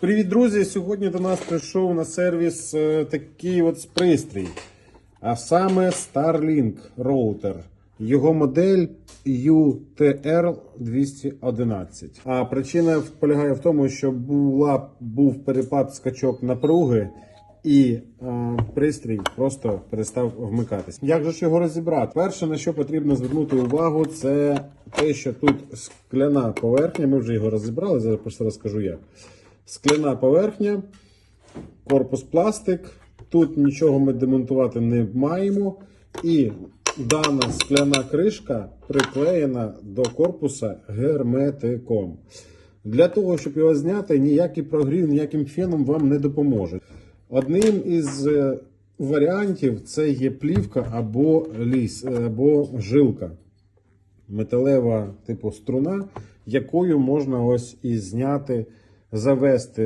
Привіт, друзі! Сьогодні до нас прийшов на сервіс е, такий от пристрій, а саме Starlink роутер. Його модель UTR211. А причина полягає в тому, що була, був перепад скачок напруги, і е, пристрій просто перестав вмикатись. Як же ж його розібрати? Перше, на що потрібно звернути увагу, це те, що тут скляна поверхня. Ми вже його розібрали, зараз просто розкажу як. Скляна поверхня, корпус пластик. Тут нічого ми демонтувати не маємо. І дана скляна кришка приклеєна до корпуса герметиком. Для того, щоб його зняти, ніякий прогрів, ніяким феном вам не допоможе. Одним із е, варіантів це є плівка або ліс, е, або жилка металева типу струна, якою можна ось і зняти, завести